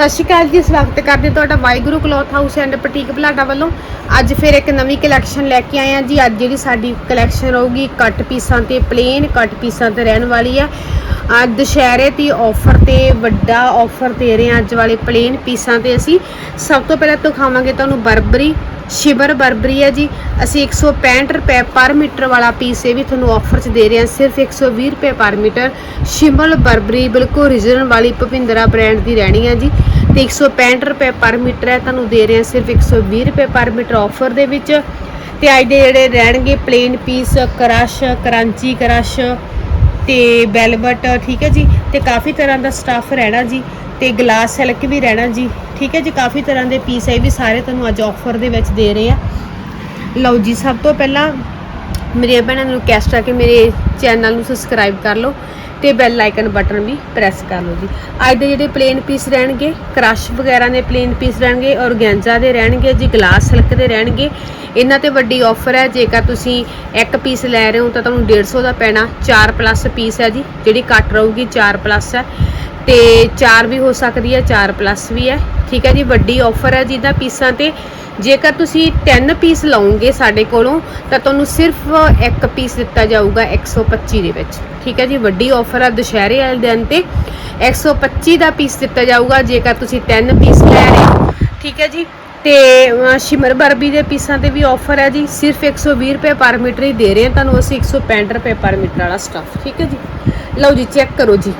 ਸਤਿ ਸ਼੍ਰੀ ਅਕਾਲ ਜੀ, ਸਵਾਗਤ ਕਰਦੇ ਤੁਹਾਡਾ Waheguru cloth house and boutique Balada ਵੱਲੋਂ। ਅੱਜ ਫਿਰ ਇੱਕ ਨਵੀਂ ਕਲੈਕਸ਼ਨ ਲੈ ਕੇ ਆਏ ਹਾਂ ਜੀ। ਅੱਜ ਜਿਹੜੀ ਸਾਡੀ ਕਲੈਕਸ਼ਨ ਰਹੂਗੀ ਕੱਟ ਪੀਸਾਂ ਤੇ ਪਲੇਨ ਕੱਟ ਪੀਸਾਂ ਤੇ ਰਹਿਣ ਵਾਲੀ ਆ। ਅੱਜ ਦੁਸ਼ਹਿਰੇ ਦੀ ਆਫਰ ਤੇ, ਵੱਡਾ ਆਫਰ ਦੇ ਰਹੇ ਹਾਂ ਅੱਜ ਵਾਲੇ ਪਲੇਨ ਪੀਸਾਂ ਤੇ ਅਸੀਂ। ਸਭ ਤੋਂ ਪਹਿਲਾਂ ਦਿਖਾਵਾਂਗੇ ਤੁਹਾਨੂੰ ਬਰਬਰੀ ਸ਼ਿਮਰ ਬਰਬਰੀ ਹੈ ਜੀ। ਅਸੀਂ 165 ਰੁਪਏ ਪਰ ਮੀਟਰ ਵਾਲਾ ਪੀਸ ਇਹ ਵੀ ਤੁਹਾਨੂੰ ਆਫਰ 'ਚ ਦੇ ਰਹੇ ਹਾਂ। ਸਿਰਫ 120 ਰੁਪਏ ਪਰ ਮੀਟਰ। ਸ਼ਿਮਲ ਬਰਬਰੀ ਬਿਲਕੁਲ ਰੀਜਨਲ ਵਾਲੀ ਭਪਿੰਦਰਾ ਬ੍ਰਾਂਡ ਦੀ ਰਹਿਣੀ ਹੈ ਜੀ। ਤੇ 165 ਰੁਪਏ ਪਰ ਮੀਟਰ ਹੈ, ਤੁਹਾਨੂੰ ਦੇ ਰਹੇ ਹਾਂ ਸਿਰਫ 120 ਰੁਪਏ ਪਰ ਮੀਟਰ ਆਫਰ ਦੇ ਵਿੱਚ। ਤੇ ਅੱਜ ਦੇ ਜਿਹੜੇ ਰਹਿਣਗੇ plain piece crush, Karachi crush. ਤੇ ਬੈਲਬਟ ਠੀਕ ਹੈ ਜੀ? ਤੇ ਕਾਫੀ ਤਰ੍ਹਾਂ ਦਾ ਸਟਾਫ ਰਹਿਣਾ ਜੀ, ਤੇ ਗਲਾਸ ਸਿਲਕ ਵੀ ਰਹਿਣਾ ਜੀ, ਠੀਕ ਹੈ ਜੀ? ਕਾਫੀ ਤਰ੍ਹਾਂ ਦੇ ਪੀਸ ਹੈ ਵੀ ਸਾਰੇ ਤੁਹਾਨੂੰ ਅੱਜ ਆਫਰ ਦੇ ਵਿੱਚ ਦੇ ਰਹੇ ਆ। ਲਓ ਜੀ, ਸਭ ਤੋਂ ਪਹਿਲਾਂ ਮੇਰੀਆਂ ਭੈਣਾਂ ਨੂੰ ਰਿਕਵੈਸਟ ਆ ਕਿ ਮੇਰੇ ਚੈਨਲ ਨੂੰ ਸਬਸਕ੍ਰਾਈਬ ਕਰ ਲਓ। ਤੇ ਬੈਲ ਆਈਕਨ ਬਟਨ ਵੀ ਪ੍ਰੈਸ ਕਰ ਲਓ ਜੀ। ਅੱਜ ਦੇ ਜਿਹੜੇ ਪਲੇਨ ਪੀਸ ਰਹਿਣਗੇ ਕ੍ਰਸ਼ ਵਗੈਰਾ ਦੇ ਪਲੇਨ ਪੀਸ ਰਹਿਣਗੇ ਔਰਗੈਂਜ਼ਾ ਦੇ ਰਹਿਣਗੇ, ਜੀ ਗਲਾਸ ਸਿਲਕ ਦੇ ਰਹਿਣਗੇ। ਇਹਨਾਂ ਤੇ ਵੱਡੀ ਆਫਰ ਹੈ, ਜੇਕਰ ਤੁਸੀਂ ਇੱਕ ਪੀਸ ਲੈ ਰਹੇ ਹੋ ਤਾਂ ਤੁਹਾਨੂੰ 150 ਦਾ ਪੈਣਾ। 4 ਪਲੱਸ ਪੀਸ ਹੈ ਜੀ, ਜਿਹੜੀ ਕੱਟ ਰਹੂਗੀ 4 ਪਲੱਸ ਹੈ। ਤੇ 4 ਵੀ ਹੋ ਸਕਦੀ ਹੈ 4 ਪਲੱਸ ਵੀ ਹੈ। ਠੀਕ ਹੈ ਜੀ, ਵੱਡੀ ਆਫਰ ਹੈ ਜਿਹਦਾ ਪੀਸਾਂ ਤੇ। ਜੇਕਰ ਤੁਸੀਂ 3 ਪੀਸ ਲਓਗੇ ਸਾਡੇ ਕੋਲੋਂ, ਤਾਂ ਤੁਹਾਨੂੰ ਸਿਰਫ ਇੱਕ ਪੀਸ ਦਿੱਤਾ ਜਾਊਗਾ 125 ਦੇ ਵਿੱਚ। ਠੀਕ ਹੈ ਜੀ, ਵੱਡੀ ਆਫਰ ਆ ਦੁਸ਼ਹਿਰੇ ਵਾਲੇ ਦਿਨ ਤੇ। 125 ਦਾ ਪੀਸ ਦਿੱਤਾ ਜਾਊਗਾ, ਜੇਕਰ ਤੁਸੀਂ 3 ਪੀਸ ਲੈ ਰਹੇ ਹੋ। ਠੀਕ ਹੈ ਜੀ, ਤੇ ਸ਼ਿਮਰ ਬਰਬੀ ਦੇ ਪੀਸਾਂ ਤੇ ਵੀ ਆਫਰ ਹੈ ਜੀ। ਸਿਰਫ 120 ਰੁਪਏ ਪਰ ਮੀਟਰ ਹੀ ਦੇ ਰਹੇ ਹਾਂ। ਤੁਹਾਨੂੰ ਅਸੀਂ 165 ਰੁਪਏ ਪਰ ਮੀਟਰ ਵਾਲਾ ਸਟਫ ਠੀਕ ਹੈ ਜੀ। ਲਓ ਜੀ ਚੈੱਕ ਕਰੋ ਜੀ।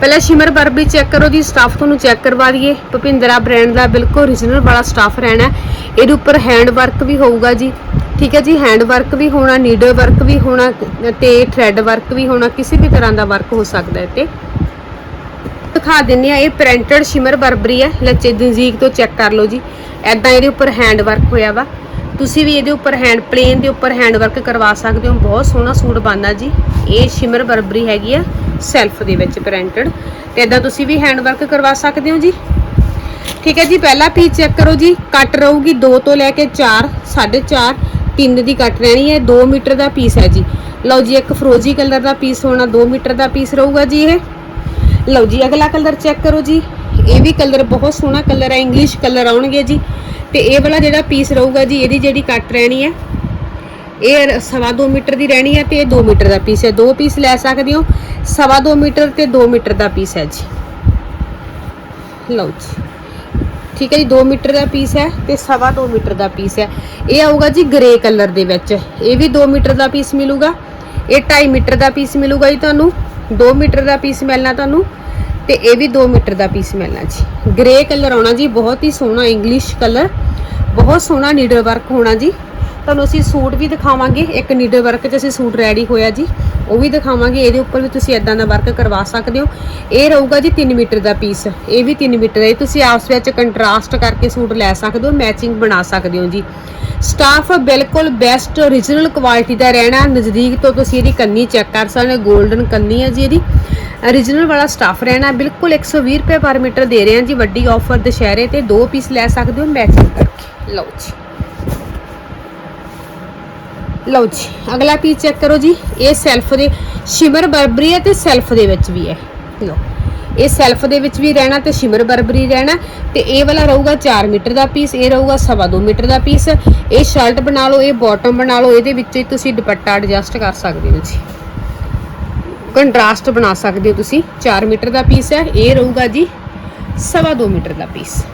ਪਹਿਲਾਂ ਸ਼ਿਮਰ ਬਰਬੀ ਚੈੱਕ ਕਰੋ ਜੀ ਸਟਾਫ ਤੁਹਾਨੂੰ ਚੈੱਕ ਕਰਵਾ ਦਈਏ। ਭਪਿੰਦਰਾ ਬ੍ਰਾਂਡ ਦਾ ਬਿਲਕੁਲ ਓਰੀਜਨਲ ਵਾਲਾ ਸਟਾਫ ਰਹਿਣਾ ਇਹਦੇ ਉੱਪਰ ਹੈਂਡ ਵਰਕ ਵੀ ਹੋਊਗਾ ਜੀ। ਠੀਕ ਹੈ ਜੀ ਹੈਂਡ ਵਰਕ ਵੀ ਹੋਣਾ ਨੀਡਲ ਵਰਕ ਵੀ ਹੋਣਾ ਤੇ ਥ੍ਰੈਡ ਵਰਕ ਵੀ ਹੋਣਾ, ਕਿਸੇ ਵੀ ਤਰ੍ਹਾਂ ਦਾ ਵਰਕ ਹੋ ਸਕਦਾ ਹੈ ਤੇ ਦਿਖਾ ਦਿੰਨੇ ਆ ਇਹ ਪ੍ਰਿੰਟਡ ਸ਼ਿਮਰ ਬਰਬਰੀ ਹੈ। ਲੱਚੇ ਦੰਜੀਕ ਤੋਂ ਚੈੱਕ ਕਰ ਲਓ ਜੀ। ਐਦਾਂ ਇਹਦੇ ਉੱਪਰ ਹੈਂਡ ਵਰਕ ਹੋਇਆ ਵਾ। ਤੁਸੀਂ ਵੀ ਇਹਦੇ ਉੱਪਰ ਹੈਂਡ ਪਲੇਨ ਦੇ ਉੱਪਰ ਹੈਂਡ ਵਰਕ ਕਰਵਾ ਸਕਦੇ ਹੋ। ਬਹੁਤ ਸੋਹਣਾ ਸੂਟ ਬਣਦਾ ਜੀ। ਇਹ ਸ਼ਿਮਰ ਬਰਬਰੀ ਹੈਗੀ ਆ। ਸੈਲਫ ਦੇ ਵਿੱਚ ਪ੍ਰਿੰਟਡ ਤੇ ਐਦਾਂ ਤੁਸੀਂ ਵੀ ਹੈਂਡ ਵਰਕ ਕਰਵਾ ਸਕਦੇ ਹੋ ਜੀ। ਠੀਕ ਹੈ ਜੀ, ਪਹਿਲਾ ਪੀਸ ਚੈੱਕ ਕਰੋ ਜੀ। ਕੱਟ ਰਹੂਗੀ 2 ਤੋਂ ਲੈ ਕੇ 4 4.5 3 ਦੀ ਕੱਟ ਰਹਿਣੀ ਹੈ। 2 ਮੀਟਰ ਦਾ ਪੀਸ ਹੈ ਜੀ। ਲਓ ਜੀ, ਇੱਕ ਫਰੋਜੀ ਕਲਰ ਦਾ ਪੀਸ ਹੋਣਾ 2 ਮੀਟਰ ਦਾ ਪੀਸ ਰਹੂਗਾ ਜੀ ਇਹ। ਲਓ ਜੀ, ਅਗਲਾ ਕਲਰ ਚੈੱਕ ਕਰੋ ਜੀ। ਇਹ ਵੀ ਕਲਰ ਬਹੁਤ ਸੋਹਣਾ ਕਲਰ ਹੈ ਇੰਗਲਿਸ਼ ਕਲਰ ਆਉਣਗੇ ਜੀ। ਤੇ ਇਹ ਵਾਲਾ ਜਿਹੜਾ ਪੀਸ ਰਹੂਗਾ ਜੀ, ਇਹਦੀ ਜਿਹੜੀ ਕੱਟ ਰਹਿਣੀ ਹੈ ਇਹ ਸਵਾ 2 ਮੀਟਰ ਦੀ ਰਹਿਣੀ ਹੈ ਤੇ ਇਹ 2 ਮੀਟਰ ਦਾ ਪੀਸ ਹੈ। ਦੋ ਪੀਸ ਲੈ ਸਕਦੇ ਹੋ। ਸਵਾ 2 ਮੀਟਰ ਤੇ 2 ਮੀਟਰ ਦਾ ਪੀਸ ਹੈ ਜੀ। ਲਓ ਜੀ। ਠੀਕ ਹੈ ਜੀ 2 ਮੀਟਰ ਦਾ ਪੀਸ ਹੈ ਤੇ ਸਵਾ 2 ਮੀਟਰ ਦਾ ਪੀਸ ਹੈ। ਇਹ ਆਊਗਾ ਜੀ ਗ੍ਰੇ ਕਲਰ ਦੇ ਵਿੱਚ। ਇਹ ਵੀ 2 ਮੀਟਰ ਦਾ ਪੀਸ ਮਿਲੂਗਾ। ਇਹ 2.5 ਮੀਟਰ ਦਾ ਪੀਸ ਮਿਲੂਗਾ ਜੀ ਤੁਹਾਨੂੰ। 2 ਮੀਟਰ ਦਾ ਪੀਸ ਮਿਲਣਾ ਤੁਹਾਨੂੰ ਤੇ ਇਹ ਵੀ 2 ਮੀਟਰ ਦਾ ਪੀਸ ਮਿਲਣਾ ਜੀ। ਗ੍ਰੇ ਕਲਰ ਆਉਣਾ ਜੀ, ਬਹੁਤ ਹੀ ਸੋਹਣਾ ਇੰਗਲਿਸ਼ ਕਲਰ ਬਹੁਤ ਸੋਹਣਾ ਨੀਡਲ ਵਰਕ ਹੋਣਾ ਜੀ। ਤੁਹਾਨੂੰ ਅਸੀਂ ਸੂਟ ਵੀ ਦਿਖਾਵਾਂਗੇ। ਇੱਕ ਨੀਡਲ ਵਰਕ 'ਚ ਅਸੀਂ ਸੂਟ ਰੈਡੀ ਹੋਇਆ ਜੀ। ਉਹ ਵੀ ਦਿਖਾਵਾਂਗੇ। ਇਹਦੇ ਉੱਪਰ ਵੀ ਤੁਸੀਂ ਇਦਾਂ ਦਾ ਵਰਕ ਕਰਵਾ ਸਕਦੇ ਹੋ। ਇਹ ਰਹੂਗਾ ਜੀ 3 ਮੀਟਰ ਦਾ ਪੀਸ ਇਹ ਵੀ 3 ਮੀਟਰ ਹੈ ਇਹ ਤੁਸੀਂ ਆਪਸ ਵਿੱਚ ਕੰਟਰਾਸਟ ਕਰਕੇ ਸੂਟ ਲੈ ਸਕਦੇ ਹੋ ਮੈਚਿੰਗ ਬਣਾ ਸਕਦੇ ਹੋ ਜੀ। ਸਟਾਫ ਬਿਲਕੁਲ ਬੈਸਟ origignal ਕੁਆਲਿਟੀ ਦਾ ਰਹਿਣਾ। ਨਜ਼ਦੀਕ ਤੋਂ ਤੁਸੀਂ ਇਹਦੀ ਕੰਨੀ ਚੈੱਕ ਕਰ ਸਕਦੇ ਹੋ। 골ਡਨ ਕੰਨੀ ਹੈ ਜੀ ਇਹਦੀ। Origignal ਵਾਲਾ ਸਟਾਫ ਰਹਿਣਾ। ਬਿਲਕੁਲ 120 ਰੁਪਏ ਪਰ ਮੀਟਰ ਦੇ ਰਹੇ ਹਾਂ ਜੀ। ਵੱਡੀ ਆਫਰ ਦੁਸ਼ਹਿਰੇ ਤੇ ਦੋ ਪੀਸ ਲੈ ਸਕਦੇ ਹੋ। ਮੈਚਿੰਗ ਕਰਕੇ। ਲਓ ਜੀ। ਲਓ ਜੀ, ਅਗਲਾ ਪੀਸ ਚੈੱਕ ਕਰੋ ਜੀ? ਇਹ ਸੈਲਫ ਦੇ, ਸ਼ਿਮਰ ਬਰਬਰੀ ਹੈ ਤੇ ਸੈਲਫ ਦੇ ਵਿੱਚ ਵੀ ਹੈ। ਲਓ, ਇਹ ਸੈਲਫ ਦੇ ਵਿੱਚ ਵੀ ਰਹਿਣਾ ਤੇ ਸ਼ਿਮਰ ਬਰਬਰੀ ਰਹਿਣਾ, ਤੇ ਇਹ ਵਾਲਾ ਰਹੂਗਾ 4 ਮੀਟਰ ਦਾ ਪੀਸ ਇਹ ਰਹੂਗਾ ਸਵਾ 2 ਮੀਟਰ ਦਾ ਪੀਸ ਇਹ ਸ਼ਰਟ ਬਣਾ ਲਓ, ਇਹ ਬਾਟਮ ਬਣਾ ਲਓ, ਇਹਦੇ ਵਿੱਚ ਹੀ ਤੁਸੀਂ ਦੁਪੱਟਾ ਐਡਜਸਟ ਕਰ ਸਕਦੇ ਹੋ ਜੀ। ਕੰਟਰਾਸਟ ਬਣਾ ਸਕਦੇ ਹੋ ਤੁਸੀਂ 4 ਮੀਟਰ ਦਾ ਪੀਸ ਹੈ, ਇਹ ਰਹੂਗਾ ਜੀ ਸਵਾ 2 ਮੀਟਰ ਦਾ ਪੀਸ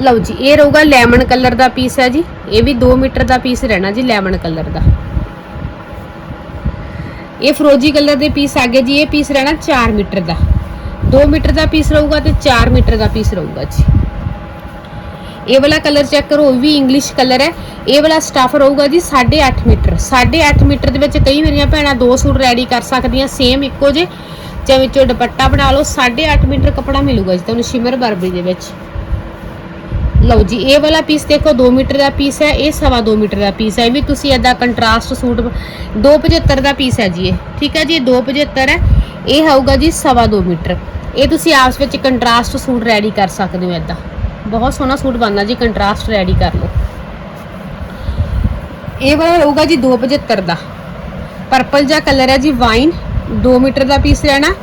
ਲਓ ਜੀ, ਇਹ ਰਹੂਗਾ ਲੈਮਨ ਕਲਰ ਦਾ ਪੀਸ ਹੈ ਜੀ। ਇਹ ਵੀ 2 ਮੀਟਰ ਦਾ ਪੀਸ ਰਹਿਣਾ ਜੀ ਲੈਮਨ ਕਲਰ ਦਾ। ਇਹ ਫਰੋਜੀ ਕਲਰ ਦੇ ਪੀਸ ਆ ਗਏ ਜੀ, ਇਹ ਪੀਸ ਰਹਿਣਾ 4 ਮੀਟਰ ਦਾ। 2 ਮੀਟਰ ਦਾ ਪੀਸ ਰਹੂਗਾ ਤੇ 4 ਮੀਟਰ ਦਾ ਪੀਸ ਰਹੂਗਾ ਜੀ। ਇਹ ਵਾਲਾ ਕਲਰ ਚੈੱਕ ਕਰੋ, ਉਹ ਵੀ ਇੰਗਲਿਸ਼ ਕਲਰ ਹੈ। ਇਹ ਵਾਲਾ ਸਟਫ ਰਹੂਗਾ ਜੀ 8.5 ਮੀਟਰ। 8.5 ਮੀਟਰ ਦੇ ਵਿੱਚ ਕਈ ਮੇਰੀਆਂ ਭੈਣਾਂ ਦੋ ਸੂਟ ਰੈਡੀ ਕਰ ਸਕਦੀਆਂ ਸੇਮ ਇੱਕੋ ਜੇ। ਜਾਂ ਵਿੱਚੋਂ ਦੁਪੱਟਾ ਬਣਾ ਲਓ 8.5 ਮੀਟਰ ਕੱਪੜਾ ਮਿਲੂਗਾ ਜੀ ਤੁਹਾਨੂੰ ਸ਼ਿਮਰ ਬਰਬਰੀ ਦੇ ਵਿੱਚ। ਲਓ ਜੀ, ਇਹ ਵਾਲਾ ਪੀਸ ਦੇਖੋ 2 ਮੀਟਰ ਦਾ ਪੀਸ ਹੈ, ਇਹ ਸਵਾ 2 ਮੀਟਰ ਦਾ ਪੀਸ ਹੈ, ਇਹ ਵੀ ਤੁਸੀਂ ਐਦਾ ਕੰਟਰਾਸਟ ਸੂਟ 275 ਦਾ ਪੀਸ ਹੈ ਜੀ ਇਹ, ਠੀਕ ਹੈ ਜੀ, ਇਹ 275 ਹੈ, ਇਹ ਹੋਊਗਾ ਜੀ ਸਵਾ 2 ਮੀਟਰ। ਇਹ ਤੁਸੀਂ ਆਪਸ ਵਿੱਚ ਕੰਟਰਾਸਟ ਸੂਟ ਰੈਡੀ ਕਰ ਸਕਦੇ ਹੋ ਐਦਾ ਬਹੁਤ ਸੋਹਣਾ ਸੂਟ ਬਣਦਾ ਜੀ ਕੰਟਰਾਸਟ ਰੈਡੀ ਕਰ ਲਓ। ਇਹ ਵਾਲਾ ਹੋਊਗਾ ਜੀ 275 ਦਾ। ਪਰਪਲ ਜਿਹਾ ਕਲਰ ਹੈ ਜੀ ਵਾਈਨ 2 ਮੀਟਰ ਦਾ ਪੀਸ ਰਹਿਣਾ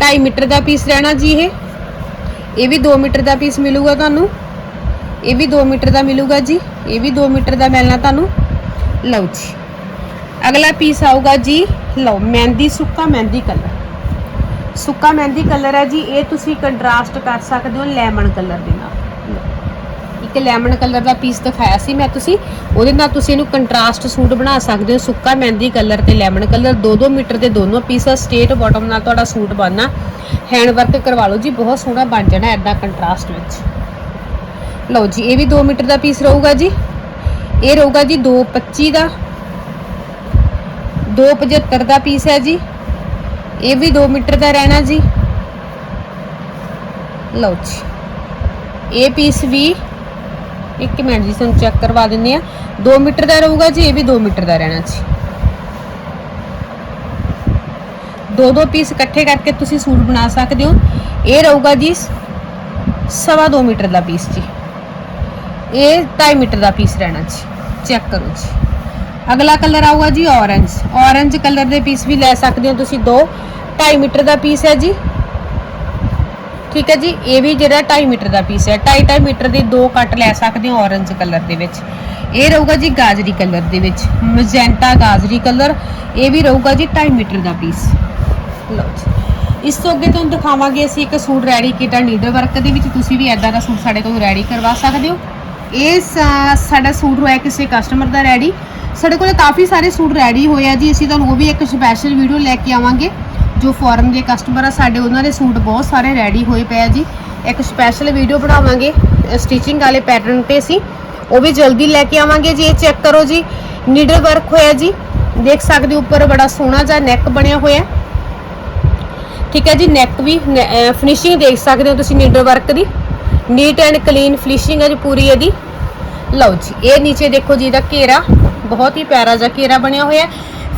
2.5 ਮੀਟਰ ਦਾ ਪੀਸ ਰਹਿਣਾ ਜੀ ਇਹ। ਇਹ ਵੀ 2 ਮੀਟਰ ਦਾ ਪੀਸ ਮਿਲੂਗਾ ਤੁਹਾਨੂੰ। ਇਹ ਵੀ 2 ਮੀਟਰ ਦਾ ਮਿਲੂਗਾ ਜੀ, ਇਹ ਵੀ 2 ਮੀਟਰ ਦਾ ਮਿਲਣਾ ਤੁਹਾਨੂੰ। ਲਓ ਜੀ। ਅਗਲਾ ਪੀਸ ਆਊਗਾ ਜੀ, ਲਓ, ਮਹਿੰਦੀ, ਸੁੱਕਾ ਮਹਿੰਦੀ ਕਲਰ ਸੁੱਕਾ ਮਹਿੰਦੀ ਕਲਰ ਹੈ ਜੀ, ਇਹ ਤੁਸੀਂ ਕੰਟਰਾਸਟ ਕਰ ਸਕਦੇ ਹੋ ਲੈਮਨ ਕਲਰ ਦੇ ਨਾਲ। ਲਓ। ਇੱਕ ਲੈਮਨ ਕਲਰ ਦਾ ਪੀਸ ਦਿਖਾਇਆ ਸੀ ਮੈਂ ਤੁਸੀਂ, ਉਹਦੇ ਨਾਲ ਤੁਸੀਂ ਇਹਨੂੰ ਕੰਟਰਾਸਟ ਸੂਟ ਬਣਾ ਸਕਦੇ ਹੋ, ਸੁੱਕਾ ਮਹਿੰਦੀ ਕਲਰ ਤੇ ਲੈਮਨ ਕਲਰ 2-2 ਮੀਟਰ ਦੇ ਦੋਨੋਂ ਪੀਸ ਸਟੇਟ ਬਾਟਮ ਨਾਲ ਤੁਹਾਡਾ ਸੂਟ ਬਣਨਾ। ਹੈਂਡ ਵਰਕ ਕਰਵਾ ਲਓ ਜੀ, ਬਹੁਤ ਸੋਹਣਾ ਬਣ ਜਾਣਾ ਐਦਾਂ ਕੰਟਰਾਸਟ ਵਿੱਚ। ਲਓ ਜੀ, ਇਹ ਵੀ 2 ਮੀਟਰ ਦਾ ਪੀਸ ਰਹੂਗਾ ਜੀ। ਇਹ ਰਹੂਗਾ ਜੀ 225 ਦਾ। 275 ਦਾ ਪੀਸ ਹੈ ਜੀ। ਇਹ ਵੀ 2 ਮੀਟਰ ਦਾ ਰਹਿਣਾ ਜੀ। ਲਓ ਜੀ, ਇਹ ਪੀਸ ਵੀ ਇੱਕ ਮਿੰਟ ਜੀ, ਤੁਹਾਨੂੰ ਚੈੱਕ ਕਰਵਾ ਦਿੰਦੇ ਆ 2 ਮੀਟਰ ਦਾ ਰਹੂਗਾ ਜੀ, ਇਹ ਵੀ 2 ਮੀਟਰ ਦਾ ਰਹਿਣਾ ਜੀ। ਦੋ ਦੋ ਪੀਸ ਇਕੱਠੇ ਕਰਕੇ ਤੁਸੀਂ ਸੂਟ ਬਣਾ ਸਕਦੇ ਹੋ। ਇਹ ਰਹੂਗਾ ਜੀ ਸਵਾ 2 ਮੀਟਰ ਦਾ ਪੀਸ ਜੀ। ਇਹ 2.5 ਮੀਟਰ ਦਾ ਪੀਸ ਰਹਿਣਾ ਜੀ। ਚੈੱਕ ਕਰੋ ਜੀ। ਅਗਲਾ ਕਲਰ ਆਊਗਾ ਜੀ ਔਰੰਜ ਔਰੰਜ ਕਲਰ ਦੇ ਪੀਸ ਵੀ ਲੈ ਸਕਦੇ ਹੋ ਤੁਸੀਂ ਦੋ। 2.5 ਮੀਟਰ ਦਾ ਪੀਸ ਹੈ ਜੀ। ਠੀਕ ਹੈ ਜੀ, ਇਹ ਵੀ ਜਿਹੜਾ 2.5 ਮੀਟਰ ਦਾ ਪੀਸ ਹੈ। 2.5 ਮੀਟਰ ਦੇ ਦੋ ਕੱਟ ਲੈ ਸਕਦੇ ਹੋ ਔਰੰਜ ਕਲਰ ਦੇ ਵਿੱਚ। ਇਹ ਰਹੂਗਾ ਜੀ ਗਾਜਰੀ ਕਲਰ ਦੇ ਵਿੱਚ। ਮਜੈਂਟਾ ਗਾਜਰੀ ਕਲਰ ਇਹ ਵੀ ਰਹੂਗਾ ਜੀ 2.5 ਮੀਟਰ ਦਾ ਪੀਸ ਲਓ ਜੀ। ਇਸ ਤੋਂ ਅੱਗੇ ਤੁਹਾਨੂੰ ਦਿਖਾਵਾਂਗੇ ਅਸੀਂ ਇੱਕ ਸੂਟ ਰੈਡੀ ਕੀਤਾ ਨੀਡਲ ਵਰਕ ਦੇ ਵਿੱਚ। ਤੁਸੀਂ ਵੀ ਐਦਾਂ ਦਾ ਸੂਟ ਸਾਡੇ ਕੋਲ ਰੈਡੀ ਕਰਵਾ ਸਕਦੇ ਹੋ। ਇਹ ਸਾ- ਸਾਡਾ ਸੂਟ ਹੋਇਆ ਕਿਸੇ ਕਸਟਮਰ ਦਾ ਰੈਡੀ ਸਾਡੇ ਕੋਲ ਕਾਫੀ ਸਾਰੇ ਸੂਟ ਰੈਡੀ ਹੋਏ ਆ ਜੀ। ਅਸੀਂ ਤੁਹਾਨੂੰ ਉਹ ਵੀ ਇੱਕ ਸਪੈਸ਼ਲ ਵੀਡੀਓ ਲੈ ਕੇ ਆਵਾਂਗੇ, ਜੋ ਫੋਰਨ ਦੇ ਕਸਟਮਰ ਆ, ਸਾਡੇ ਉਹਨਾਂ ਦੇ ਸੂਟ ਬਹੁਤ ਸਾਰੇ ਰੈਡੀ ਹੋਏ ਪਏ ਆ ਜੀ। ਇੱਕ ਸਪੈਸ਼ਲ ਵੀਡੀਓ ਬਣਾਵਾਂਗੇ ਸਟਿਚਿੰਗ ਵਾਲੇ ਪੈਟਰਨ ਤੇ ਅਸੀਂ। ਉਹ ਵੀ ਜਲਦੀ ਲੈ ਕੇ ਆਵਾਂਗੇ ਜੀ, ਇਹ ਚੈੱਕ ਕਰੋ ਜੀ। ਨੀਡਲ ਵਰਕ ਹੋਇਆ ਜੀ। ਦੇਖ ਸਕਦੇ ਹੋ, ਉੱਪਰ ਬੜਾ ਸੋਹਣਾ ਜਿਹਾ ਨੈਕ ਬਣਿਆ ਹੋਇਆ। ਠੀਕ ਹੈ ਜੀ ਨੈਕ ਵੀ ਫਿਨਿਸ਼ਿੰਗ ਦੇਖ ਸਕਦੇ ਹੋ ਤੁਸੀਂ ਨੀਡਲ ਵਰਕ ਦੀ। ਨੀਟ ਐਂਡ ਕਲੀਨ ਫਿਨਿਸ਼ਿੰਗ ਹੈ ਜੀ ਪੂਰੀ ਇਹਦੀ। ਲਓ ਜੀ, ਇਹ ਨੀਚੇ ਦੇਖੋ ਜੀ ਇਹਦਾ ਘੇਰਾ, ਬਹੁਤ ਹੀ ਪਿਆਰਾ ਜਿਹਾ ਘੇਰਾ ਬਣਿਆ ਹੋਇਆ ਹੈ।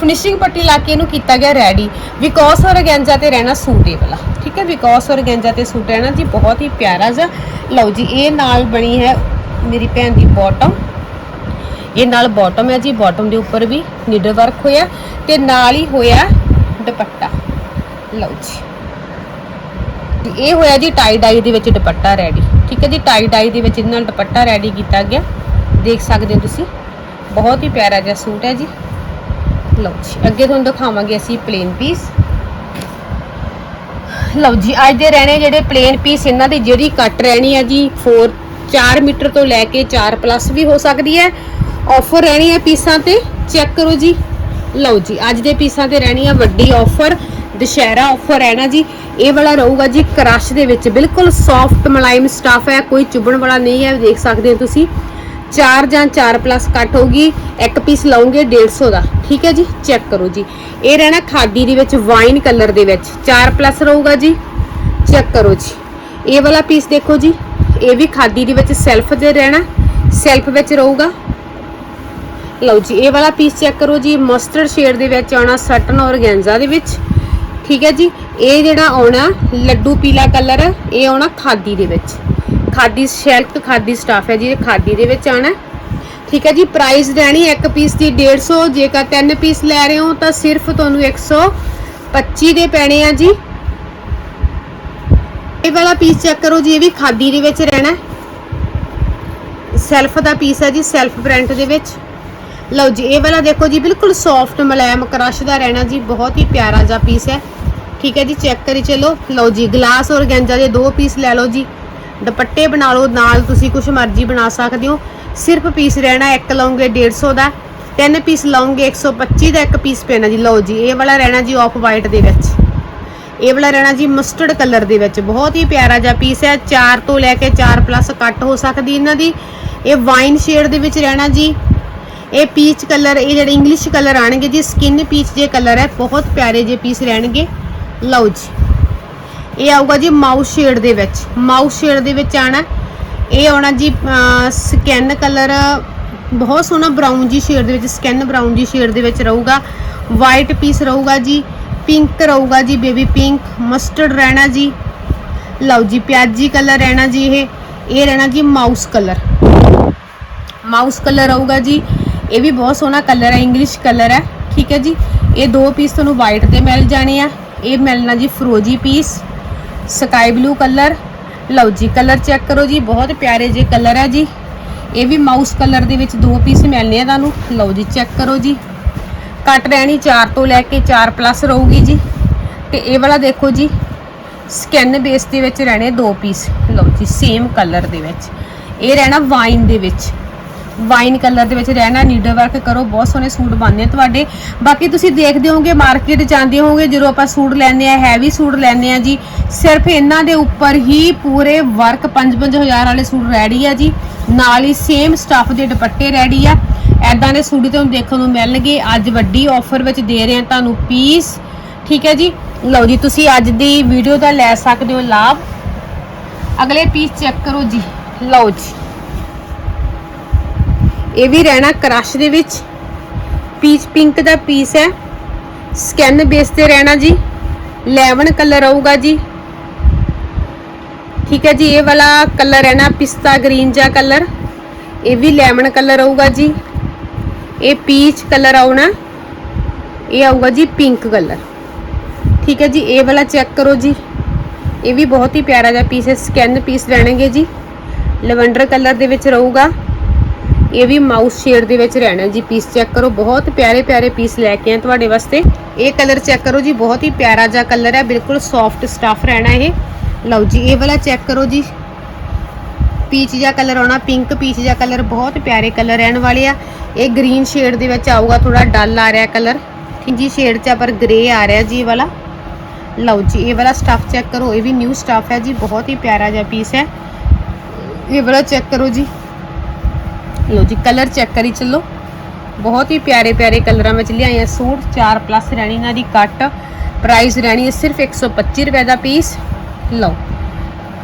ਫਿਨਿਸ਼ਿੰਗ ਪੱਟੀ ਲਾ ਕੇ ਇਹਨੂੰ ਕੀਤਾ ਗਿਆ ਰੈਡੀ ਵਿਕੋਸ ਔਰਗੈਂਜਾ ਤੇ ਰਹਿਣਾ ਸੂਟ ਇਹ ਵਾਲਾ ਠੀਕ ਹੈ ਵਿਕੋਸ ਔਰਗੈਂਜਾ ਤੇ ਸੂਟ ਰਹਿਣਾ ਜੀ, ਬਹੁਤ ਹੀ ਪਿਆਰਾ ਜਿਹਾ। ਲਓ ਜੀ, ਇਹ ਨਾਲ ਬਣੀ ਹੈ ਮੇਰੀ ਭੈਣ ਦੀ ਬਾਟਮ ਇਹ ਨਾਲ ਬਾਟਮ ਹੈ ਜੀ ਬਾਟਮ ਦੇ ਉੱਪਰ ਵੀ ਨੀਡਲ ਵਰਕ ਹੋਇਆ ਤੇ ਨਾਲ ਹੀ ਹੋਇਆ ਦੁਪੱਟਾ। ਲਓ ਜੀ। ਇਹ ਹੋਇਆ ਜੀ ਟਾਈ ਡਾਈ ਦੇ ਵਿੱਚ ਦੁਪੱਟਾ ਰੈਡੀ ਠੀਕ ਹੈ ਜੀ ਟਾਈ ਡਾਈ ਦੇ ਵਿੱਚ ਇਹਦੇ ਨਾਲ ਦੁਪੱਟਾ ਰੈਡੀ ਕੀਤਾ ਗਿਆ। ਦੇਖ ਸਕਦੇ ਹੋ ਤੁਸੀਂ, ਬਹੁਤ ਹੀ ਪਿਆਰਾ ਜਿਹਾ ਸੂਟ ਹੈ ਜੀ। ਲਓ ਜੀ, ਅੱਗੇ ਤੁਹਾਨੂੰ ਦਿਖਾਵਾਂਗੇ ਅਸੀਂ ਪਲੇਨ ਪੀਸ ਲਓ ਜੀ, ਅੱਜ ਦੇ ਰਹਿਣੇ ਜਿਹੜੇ ਪਲੇਨ ਪੀਸ ਇਹਨਾਂ ਦੀ ਜਿਹੜੀ ਕੱਟ ਰਹਿਣੀ ਹੈ ਜੀ 4 4 ਮੀਟਰ ਤੋਂ ਲੈ ਕੇ 4 ਪਲੱਸ ਵੀ ਹੋ ਸਕਦੀ ਹੈ। ਆਫਰ ਰਹਿਣੀ ਹੈ ਪੀਸਾਂ ਤੇ ਚੈੱਕ ਕਰੋ ਜੀ। ਲਓ ਜੀ, ਅੱਜ ਦੇ ਪੀਸਾਂ ਤੇ ਰਹਿਣੀ ਹੈ ਵੱਡੀ ਆਫਰ ਦੁਸ਼ਹਿਰਾ ਆਫਰ ਨਾ ਜੀ, ਇਹ ਵਾਲਾ ਰਹੂਗਾ ਜੀ ਕ੍ਰਸ਼ ਦੇ ਵਿੱਚ। ਬਿਲਕੁਲ ਸੌਫਟ ਮਲਾਇਮ ਸਟਫ ਹੈ, ਕੋਈ ਚੁਭਣ ਵਾਲਾ ਨਹੀਂ ਹੈ, ਦੇਖ ਸਕਦੇ ਹੋ ਤੁਸੀਂ। 4 ਜਾਂ 4 ਪਲੱਸ ਕੱਟ ਹੋਗੀ ਇੱਕ ਪੀਸ ਲਾਉਂਗੇ 150 ਦਾ। ਠੀਕ ਹੈ ਜੀ ਚੈੱਕ ਕਰੋ ਜੀ। ਇਹ ਰਹਿਣਾ ਖਾਦੀ ਦੇ ਵਿੱਚ ਵਾਈਨ ਕਲਰ ਦੇ ਵਿੱਚ। 4 ਪਲੱਸ ਰਹੂਗਾ ਜੀ ਚੈੱਕ ਕਰੋ ਜੀ। ਇਹ ਵਾਲਾ ਪੀਸ ਦੇਖੋ ਜੀ, ਇਹ ਵੀ ਖਾਦੀ ਦੇ ਵਿੱਚ ਸੈਲਫ ਦੇ ਰਹਿਣਾ ਸੈਲਫ ਵਿੱਚ ਰਹੂਗਾ। ਲਓ ਜੀ, ਇਹ ਵਾਲਾ ਪੀਸ ਚੈੱਕ ਕਰੋ ਜੀ ਮਸਟਰਡ ਸ਼ੇਡ ਦੇ ਵਿੱਚ ਆਉਣਾ ਸਟਨ ਔਰਗੈਂਜ਼ਾ ਦੇ ਵਿੱਚ। ਠੀਕ ਹੈ ਜੀ? ਇਹ ਜਿਹੜਾ ਆਉਣਾ ਲੱਡੂ ਪੀਲਾ ਕਲਰ, ਇਹ ਆਉਣਾ ਖਾਦੀ ਦੇ ਵਿੱਚ। ਖਾਦੀ ਸ਼ੈਲਕ ਖਾਦੀ ਸਟਾਫ ਹੈ ਜੀ, ਇਹ ਖਾਦੀ ਦੇ ਵਿੱਚ ਆਣਾ ਠੀਕ ਹੈ ਜੀ? ਪ੍ਰਾਈਸ ਰਹਿਣੀ ਇੱਕ ਪੀਸ ਦੀ 150 ਜੇਕਰ ਤਿੰਨ ਪੀਸ ਲੈ ਰਹੇ ਹੋ ਤਾਂ ਸਿਰਫ ਤੁਹਾਨੂੰ 125 ਦੇ ਪੈਣੇ ਆ ਜੀ। ਇਹ ਵਾਲਾ ਪੀਸ ਚੈੱਕ ਕਰੋ ਜੀ, ਇਹ ਵੀ ਖਾਦੀ ਦੇ ਵਿੱਚ ਰਹਿਣਾ। ਸੈਲਫ ਦਾ ਪੀਸ ਹੈ ਜੀ ਸੈਲਫ ਪ੍ਰਿੰਟ ਦੇ ਵਿੱਚ। ਲਓ ਜੀ, ਇਹ ਵਾਲਾ ਦੇਖੋ ਜੀ, ਬਿਲਕੁਲ ਸੌਫਟ ਮਲਾਇਮ ਕਰਸ਼ ਦਾ ਰਹਿਣਾ ਜੀ, ਬਹੁਤ ਹੀ ਪਿਆਰਾ ਜਿਹਾ ਪੀਸ ਹੈ। ਠੀਕ ਹੈ ਜੀ ਚੈੱਕ ਕਰੀ ਚਲੋ। ਲਓ ਜੀ ਗਲਾਸ ਔਰ ਗੈਂਜਾ ਦੇ ਦੋ ਪੀਸ ਲੈ ਲਓ ਜੀ। ਦੁਪੱਟੇ ਬਣਾ ਲਓ, ਨਾਲ ਤੁਸੀਂ ਕੁਝ ਮਰਜ਼ੀ ਬਣਾ ਸਕਦੇ ਹੋ। ਸਿਰਫ ਪੀਸ ਰਹਿਣਾ ਇੱਕ ਲਓਗੇ 150 ਦਾ। ਤਿੰਨ ਪੀਸ ਲਓਗੇ 125 ਦਾ, ਇੱਕ ਪੀਸ ਪੈਣਾ ਜੀ। ਲਓ ਜੀ, ਇਹ ਵਾਲਾ ਰਹਿਣਾ ਜੀ ਆਫ ਵਾਈਟ ਦੇ ਵਿੱਚ। ਇਹ ਵਾਲਾ ਰਹਿਣਾ ਜੀ ਮਸਟਰਡ ਕਲਰ ਦੇ ਵਿੱਚ। ਬਹੁਤ ਹੀ ਪਿਆਰਾ ਜਿਹਾ ਪੀਸ ਹੈ। 4 ਤੋਂ ਲੈ ਕੇ 4 ਪਲੱਸ ਕੱਟ ਹੋ ਸਕਦੀ ਇਹਨਾਂ ਦੀ। ਇਹ ਵਾਈਨ ਸ਼ੇਡ ਦੇ ਵਿੱਚ ਰਹਿਣਾ ਜੀ। ਇਹ ਪੀਚ ਕਲਰ ਇਹ ਜਿਹੜੇ ਇੰਗਲਿਸ਼ ਕਲਰ ਆਣਗੇ ਜੀ ਸਕਿਨ ਪੀਚ ਜੇ ਕਲਰ ਹੈ, ਬਹੁਤ ਪਿਆਰੇ ਜੇ ਪੀਸ ਰਹਿਣਗੇ। ਲਓ ਜੀ। ਇਹ ਆਊਗਾ ਜੀ ਮਾਊਸ ਸ਼ੇਡ ਦੇ ਵਿੱਚ। ਮਾਊਸ ਸ਼ੇਡ ਦੇ ਵਿੱਚ ਆਣਾ। ਇਹ ਆਉਣਾ ਜੀ ਸਕਿਨ ਕਲਰ ਬਹੁਤ ਸੋਹਣਾ ਬਰਾਊਨ ਜੀ ਸ਼ੇਡ ਦੇ ਵਿੱਚ ਸਕਿਨ ਬਰਾਊਨ ਜੀ ਸ਼ੇਡ ਦੇ ਵਿੱਚ ਰਹੂਗਾ। ਵਾਈਟ ਪੀਸ ਰਹੂਗਾ ਜੀ। ਪਿੰਕ ਰਹੂਗਾ ਜੀ ਬੇਬੀ ਪਿੰਕ ਮਸਟਰਡ ਰਹਿਣਾ ਜੀ। ਲਓ ਜੀ, ਪਿਆਜੀ ਕਲਰ ਰਹਿਣਾ ਜੀ ਇਹ। ਇਹ ਰਹਿਣਾ ਜੀ ਮਾਊਸ ਕਲਰ ਮਾਊਸ ਕਲਰ ਆਊਗਾ ਜੀ। ਇਹ ਵੀ ਬਹੁਤ ਸੋਹਣਾ ਕਲਰ ਹੈ ਇੰਗਲਿਸ਼ ਕਲਰ ਹੈ। ਠੀਕ ਹੈ ਜੀ? ਇਹ ਦੋ ਪੀਸ ਤੁਹਾਨੂੰ ਵਾਈਟ ਤੇ ਮਿਲ ਜਾਣੇ ਆ। ਇਹ ਮਿਲਣਾ ਜੀ ਫਰੋਜੀ ਪੀਸ ਸਕਾਈ ਬਲੂ ਕਲਰ ਲਓ ਜੀ ਕਲਰ ਚੈੱਕ ਕਰੋ ਜੀ, ਬਹੁਤ ਪਿਆਰੇ ਜੇ ਕਲਰ ਹੈ ਜੀ। ਇਹ ਵੀ ਮਾਊਸ ਕਲਰ ਦੇ ਵਿੱਚ ਦੋ ਪੀਸ ਮਿਲਨੇ ਆ ਤੁਹਾਨੂੰ। ਲਓ ਜੀ ਚੈੱਕ ਕਰੋ ਜੀ। ਕੱਟ ਰਹਿਣੀ 4 ਤੋਂ ਲੈ ਕੇ 4 ਪਲੱਸ ਰਹੂਗੀ ਜੀ। ਤੇ ਇਹ ਵਾਲਾ ਦੇਖੋ ਜੀ ਸਕਿਨ ਬੇਸ ਦੇ ਵਿੱਚ ਰਹਿਣੇ ਦੋ ਪੀਸ ਲਓ ਜੀ ਸੇਮ ਕਲਰ ਦੇ ਵਿੱਚ। ਇਹ ਰਹਿਣਾ ਵਾਈਨ ਦੇ ਵਿੱਚ। ਵਾਈਨ ਕਲਰ ਦੇ ਵਿੱਚ ਰਹਿਣਾ ਨੀਡਲ ਵਰਕ ਕਰੋ, ਬਹੁਤ ਸੋਹਣੇ ਸੂਟ ਬਣਨੇ ਤੁਹਾਡੇ। ਬਾਕੀ ਤੁਸੀਂ ਦੇਖਦੇ ਹੋਗੇ ਮਾਰਕੀਟ ਜਾਂਦੇ ਹੋਗੇ ਜਦੋਂ ਆਪਾਂ ਸੂਟ ਲੈਂਦੇ ਆ ਹੈਵੀ ਸੂਟ ਲੈਂਦੇ ਆ ਜੀ, ਸਿਰਫ ਇਹਨਾਂ ਦੇ ਉੱਪਰ ਹੀ ਪੂਰੇ ਵਰਕ 5-5000 ਵਾਲੇ ਸੂਟ ਰੈਡੀ ਆ ਜੀ। ਨਾਲ ਹੀ ਸੇਮ ਸਟੱਫ ਦੇ ਦੁਪੱਟੇ ਰੈਡੀ ਆ। ਐਦਾਂ ਦੇ ਸੂਟ ਤੁਹਾਨੂੰ ਦੇਖਣ ਨੂੰ ਮਿਲਣਗੇ। ਅੱਜ ਵੱਡੀ ਆਫਰ ਵਿੱਚ ਦੇ ਰਹੇ ਆ ਤੁਹਾਨੂੰ ਪੀਸ ਠੀਕ ਹੈ ਜੀ? ਲਓ ਜੀ, ਤੁਸੀਂ ਅੱਜ ਦੀ ਵੀਡੀਓ ਦਾ ਲੈ ਸਕਦੇ ਹੋ ਲਾਭ। ਅਗਲੇ ਪੀਸ ਚੈੱਕ ਕਰੋ ਜੀ। ਲਓ ਜੀ। ਇਹ ਵੀ ਰਹਿਣਾ ਕ੍ਰਸ਼ ਦੇ ਵਿੱਚ। ਪੀਚ ਪਿੰਕ ਦਾ ਪੀਸ ਹੈ। ਸਕੈਨ ਬੇਸ ਤੇ ਰਹਿਣਾ ਜੀ। ਲੈਵਨ ਕਲਰ ਆਊਗਾ ਜੀ। ਠੀਕ ਹੈ ਜੀ, ਇਹ ਵਾਲਾ ਕਲਰ ਹੈ ਨਾ, ਪਿਸਤਾ ਗ੍ਰੀਨ ਜਿਹਾ ਕਲਰ। ਇਹ ਵੀ ਲੈਮਨ ਕਲਰ ਆਊਗਾ ਜੀ। ਇਹ ਪੀਚ ਕਲਰ ਆਉਣਾ। ਇਹ ਆਊਗਾ ਜੀ ਪਿੰਕ ਕਲਰ। ਠੀਕ ਹੈ ਜੀ, ਇਹ ਵਾਲਾ ਚੈੱਕ ਕਰੋ ਜੀ। ਇਹ ਵੀ ਬਹੁਤ ਹੀ ਪਿਆਰਾ ਜਿਹਾ ਪੀਸ ਹੈ। ਸਕੈਨ ਪੀਸ ਰਹਿਣਗੇ ਜੀ। ਲਵੈਂਡਰ ਕਲਰ ਦੇ ਵਿੱਚ ਰਹੂਗਾ। ਇਹ ਵੀ ਮਾਊਸ ਸ਼ੇਡ ਦੇ ਵਿੱਚ ਰਹਿਣਾ ਜੀ ਪੀਸ ਚੈੱਕ ਕਰੋ। ਬਹੁਤ ਪਿਆਰੇ ਪਿਆਰੇ ਪੀਸ ਲੈ ਕੇ ਆਏ ਤੁਹਾਡੇ ਵਾਸਤੇ। ਇਹ ਕਲਰ ਚੈੱਕ ਕਰੋ ਜੀ, ਬਹੁਤ ਹੀ ਪਿਆਰਾ ਜਿਹਾ ਕਲਰ ਹੈ, ਬਿਲਕੁਲ ਸੌਫਟ ਸਟਫ ਰਹਿਣਾ ਇਹ। ਲਓ ਜੀ, ਇਹ ਵਾਲਾ ਚੈੱਕ ਕਰੋ ਜੀ। ਪੀਚ ਜਿਹਾ ਕਲਰ ਆਉਣਾ ਪਿੰਕ ਪੀਚ ਜਿਹਾ ਕਲਰ ਬਹੁਤ ਪਿਆਰੇ ਕਲਰ ਰਹਿਣ ਵਾਲੇ ਆ। ਇਹ ਗ੍ਰੀਨ ਸ਼ੇਡ ਦੇ ਵਿੱਚ ਆਊਗਾ ਥੋੜਾ ਡਲ ਆ ਰਿਹਾ ਕਲਰ ਜੀ ਸ਼ੇਡ ਚ ਆ ਪਰ ਗ੍ਰੇ ਆ ਰਿਹਾ ਜੀ ਇਹ ਵਾਲਾ। ਲਓ ਜੀ, ਇਹ ਵਾਲਾ ਸਟਫ ਚੈੱਕ ਕਰੋ, ਇਹ ਵੀ ਨਿਊ ਸਟਫ ਹੈ ਜੀ, ਬਹੁਤ ਹੀ ਪਿਆਰਾ ਜਿਹਾ ਪੀਸ ਹੈ। ਇਹ ਵਾਲਾ ਚੈੱਕ ਕਰੋ ਜੀ। ਲਓ ਜੀ ਕਲਰ ਚੈੱਕ ਕਰੀ ਚੱਲੋ। ਬਹੁਤ ਹੀ ਪਿਆਰੇ ਪਿਆਰੇ ਕਲਰਾਂ ਵਿੱਚ ਲਿਆਏ ਆ ਸੂਟ 4 ਪਲੱਸ ਰਹਿਣੀ ਇਹਨਾਂ ਦੀ ਕੱਟ ਪ੍ਰਾਈਸ ਰਹਿਣੀ ਹੈ ਸਿਰਫ 125 ਰੁਪਏ ਦਾ ਪੀਸ ਲਓ,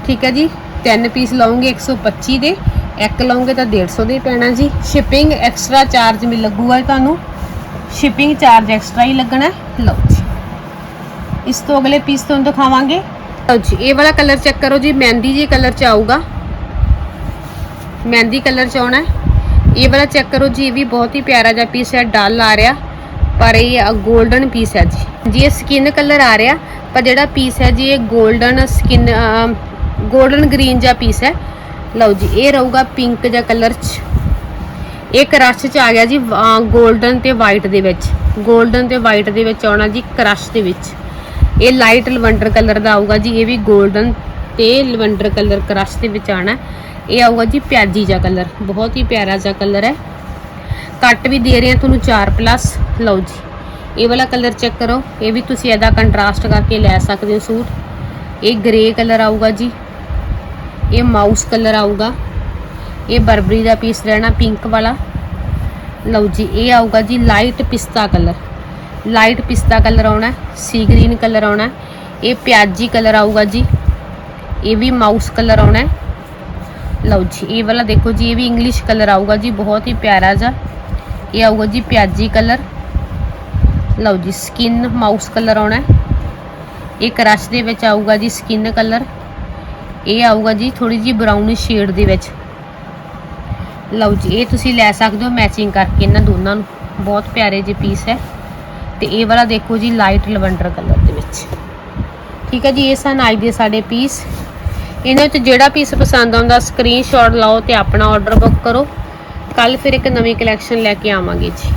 ਠੀਕ ਹੈ ਜੀ, ਤਿੰਨ ਪੀਸ ਲਓਗੇ 125 ਦੇ, ਇੱਕ ਲਓਗੇ ਤਾਂ 150 ਦੇ ਹੀ ਪੈਣਾ ਜੀ। ਸ਼ਿਪਿੰਗ ਐਕਸਟਰਾ ਚਾਰਜ ਵੀ ਲੱਗੂਗਾ ਤੁਹਾਨੂੰ। ਸ਼ਿਪਿੰਗ ਚਾਰਜ ਐਕਸਟਰਾ ਹੀ ਲੱਗਣਾ ਲਓ ਜੀ, ਇਸ ਤੋਂ ਅਗਲੇ ਪੀਸ ਤੁਹਾਨੂੰ ਦਿਖਾਵਾਂਗੇ। ਲਓ ਜੀ, ਇਹ ਵਾਲਾ ਕਲਰ ਚੈੱਕ ਕਰੋ ਜੀ, ਮਹਿੰਦੀ ਜੀ ਕਲਰ ਚ ਆਊਗਾ। ਮਹਿੰਦੀ ਕਲਰ ਚ ਆਉਣਾ ਹੈ। ਇਹ ਵਾਲਾ ਚੈੱਕ ਕਰੋ ਜੀ, ਇਹ ਵੀ ਬਹੁਤ ਹੀ ਪਿਆਰਾ ਜਿਹਾ ਪੀਸ ਹੈ, ਡਲ ਆ ਰਿਹਾ, ਪਰ ਇਹ ਗੋਲਡਨ ਪੀਸ ਹੈ ਜੀ। ਜੀ, ਇਹ ਸਕਿਨ ਕਲਰ ਆ ਰਿਹਾ, ਪਰ ਜਿਹੜਾ ਪੀਸ ਹੈ ਜੀ, ਇਹ ਗੋਲਡਨ ਸਕਿਨ ਗੋਲਡਨ ਗ੍ਰੀਨ ਜਿਹਾ ਪੀਸ ਹੈ। ਲਓ ਜੀ, ਇਹ ਰਹੂਗਾ ਪਿੰਕ ਜਿਹਾ ਕਲਰ ਚ। ਇਹ ਕਰਸ਼ ਚ ਆ ਗਿਆ ਜੀ ਗੋਲਡਨ ਤੇ ਵਾਈਟ ਦੇ ਵਿੱਚ। ਗੋਲਡਨ ਤੇ ਵਾਈਟ ਦੇ ਵਿੱਚ ਆਉਣਾ ਜੀ ਕਰਸ਼ ਦੇ ਵਿੱਚ। ਇਹ ਲਾਈਟ ਲਵੰਡਰ ਕਲਰ ਦਾ ਆਊਗਾ ਜੀ, ਇਹ ਵੀ ਗੋਲਡਨ ਤੇ ਲਵੰਡਰ ਕਲਰ ਕਰਸ਼ ਦੇ ਵਿੱਚ ਆਣਾ ਇਹ ਆਊਗਾ ਜੀ ਪਿਆਜੀ ਜਿਹਾ ਕਲਰ ਬਹੁਤ ਹੀ ਪਿਆਰਾ ਜਿਹਾ ਕਲਰ ਹੈ। ਕੱਟ ਵੀ ਦੇ ਰਹੇ ਆ ਤੁਹਾਨੂੰ 4 ਪਲੱਸ ਲਓ ਜੀ। ਇਹ ਵਾਲਾ ਕਲਰ ਚੈੱਕ ਕਰੋ, ਇਹ ਵੀ ਤੁਸੀਂ ਇਹਦਾ ਕੰਟਰਾਸਟ ਕਰਕੇ ਲੈ ਸਕਦੇ ਹੋ ਸੂਟ। ਇਹ ਗ੍ਰੇ ਕਲਰ ਆਊਗਾ ਜੀ। ਇਹ ਮਾਊਸ ਕਲਰ ਆਊਗਾ। ਇਹ ਬਰਬਰੀ ਦਾ ਪੀਸ ਰਹਿਣਾ ਪਿੰਕ ਵਾਲਾ। ਲਓ ਜੀ, ਇਹ ਆਊਗਾ ਜੀ ਲਾਈਟ ਪਿਸਤਾ ਕਲਰ ਲਾਈਟ ਪਿਸਤਾ ਕਲਰ ਆਉਣਾ ਸੀ ਗ੍ਰੀਨ ਕਲਰ ਆਉਣਾ। ਇਹ ਪਿਆਜੀ ਕਲਰ ਆਊਗਾ ਜੀ। ਇਹ ਵੀ ਮਾਊਸ ਕਲਰ ਆਉਣਾ। ਲਓ ਜੀ, ਇਹ ਵਾਲਾ ਦੇਖੋ ਜੀ, ਇਹ ਵੀ ਇੰਗਲਿਸ਼ ਕਲਰ ਆਊਗਾ ਜੀ, ਬਹੁਤ ਹੀ ਪਿਆਰਾ ਜਿਹਾ। ਇਹ ਆਊਗਾ ਜੀ ਪਿਆਜੀ ਕਲਰ ਲਓ ਜੀ ਸਕਿਨ ਮਾਊਸ ਕਲਰ ਆਉਣਾ ਇਹ ਕਰਸ਼ ਦੇ ਵਿੱਚ ਆਊਗਾ ਜੀ ਸਕਿਨ ਕਲਰ ਇਹ ਆਊਗਾ ਜੀ ਥੋੜੀ ਜੀ ਬਰਾਊਨ ਸ਼ੇਡ ਦੇ ਵਿੱਚ। ਲਓ ਜੀ, ਇਹ ਤੁਸੀਂ ਲੈ ਸਕਦੇ ਹੋ ਮੈਚਿੰਗ ਕਰਕੇ ਇਹਨਾਂ ਦੋਨਾਂ ਨੂੰ। ਬਹੁਤ ਪਿਆਰੇ ਜਿਹੇ ਪੀਸ ਹੈ। ਤੇ ਇਹ ਵਾਲਾ ਦੇਖੋ ਜੀ ਲਾਈਟ ਲਵੈਂਡਰ ਕਲਰ ਦੇ ਵਿੱਚ। ਠੀਕ ਹੈ ਜੀ, ਇਹ ਸਨ ਅੱਜ ਦੇ ਸਾਡੇ ਪੀਸ ਇਹਨਾਂ ਵਿੱਚ ਜਿਹੜਾ ਪੀਸ ਪਸੰਦ ਆਉਂਦਾ ਸਕਰੀਨਸ਼ਾਟ ਲਾਓ ਤੇ ਆਪਣਾ ਆਰਡਰ ਬੁੱਕ ਕਰੋ। ਕੱਲ ਫਿਰ ਇੱਕ ਨਵੀਂ ਕਲੈਕਸ਼ਨ ਲੈ ਕੇ ਆਵਾਂਗੇ ਜੀ।